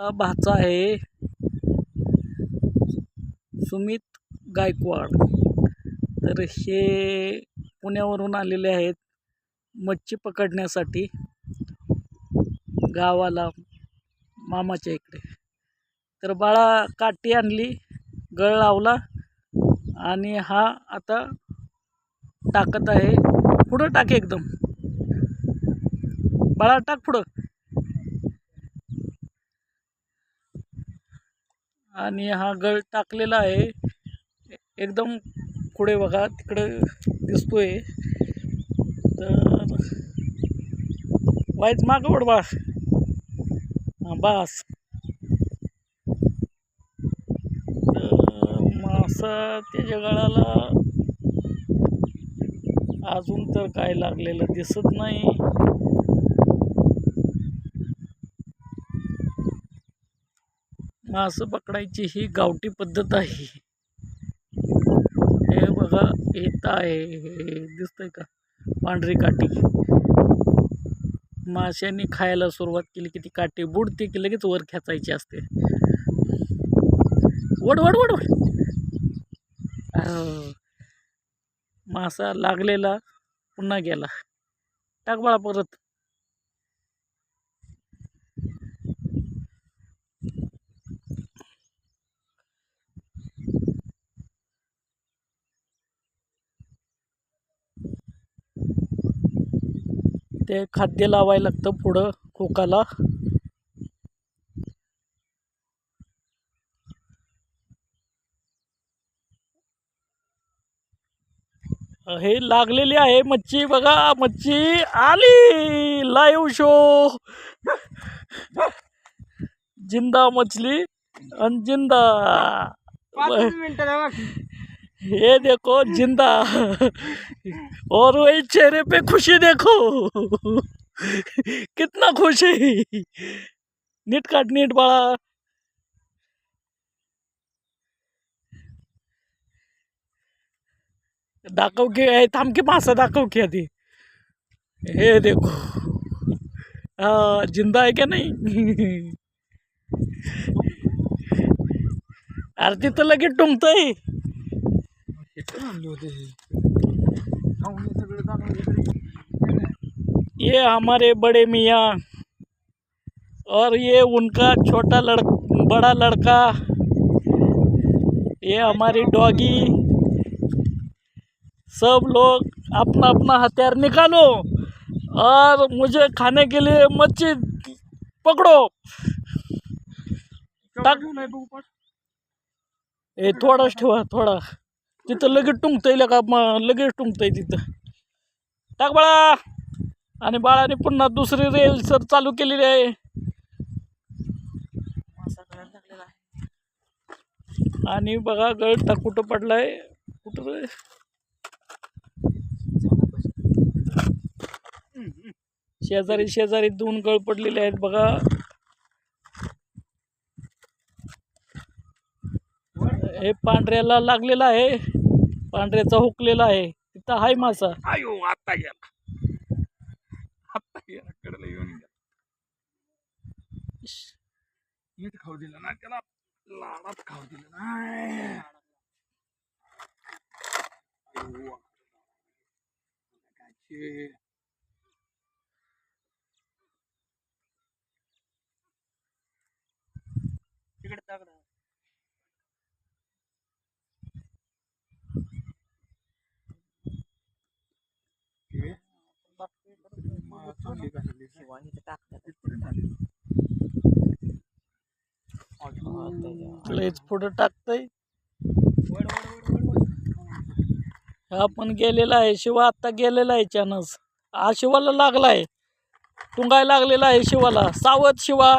भाचा आहे सुमित गायकवाड. तर हे पुण्यावरून आलेले आहेत मच्छी पकडण्यासाठी गावाला मामाच्या इकडे. तर बाळा काठी आणली गळ लावला आणि हा आता टाकत आहे. पुढं टाक एकदम. बाळा टाक पुढं. आणि हा गळ टाकलेला आहे. एकदम पुढे बघा तिकडे दिसतोय. तर वाईच मागवड वळ बा. बास. मासा त्याच्या गळाला अजून तर काय लागलेलं दिसत नाही. मासं पकडायची ही गावठी पद्धत आहे. हे बघा येत आहे. हे दिसतंय का? पांढरी काठी. माशांनी खायला सुरुवात केली की ती काठी बुडते की लगेच वर खेचायची असते. वड वड वड वड. मासा लागलेला पुन्हा गेला. टाक बाळा परत. ते खाद्य लावायला लागतं पुढं खोकाला हे लागलेली आहे मच्छी बघा मच्छी आली! लाईव्ह शो जिंदा मछली आणि जिंदा. ये देखो जिंदा। और वही चेहरे पे खुशी देखो। कितना खुश। है नीट काट नीट बाळा दाखव की हे थांब की मासा दाखव की आधी। हे देखो। हा जिंदा आहे का नाही? अरे तिथं लगेच टुंकतंय ये हमारे बड़े मियाँ और ये उनका छोटा लड़ बड़ा लड़का ये हमारी डॉगी। सब लोग अपना अपना हथियार निकालो और मुझे खाने के लिए मच्छी पकड़ो। ए थोडाच ठेवा थोडा। तिथं लगेच टुंकतंय का मग लगेच टुंकतंय तिथं. टाक बाळा. आणि बाळाने पुन्हा दुसरी रेल सर चालू केलेली आहे. आणि बघा गळ कुठं पडलाय. कुठं रे? शेजारी शेजारी दोन गळ पडलेले आहेत बघा. हे पांढऱ्याला लागलेला आहे. पांढऱ्याचा हुकलेला आहे. तिथं हाय मासा. आयो आता गेला. आता गेला कडला येऊन गेला. नीट खाऊ दिलं ना त्याला लाडात खाऊ दिलं ना. तिकडे टाक ना. हे? मा- चांगली घातली. तिथपर्यंत आली. अजून लयच पुढं टाकतंय. हा पण गेलेला आहे शिवा आत्ता गेलेला आहे चानस हा शिवाला लागलाय. टुंगाय लागलेला आहे शिवाला. सावध शिवा.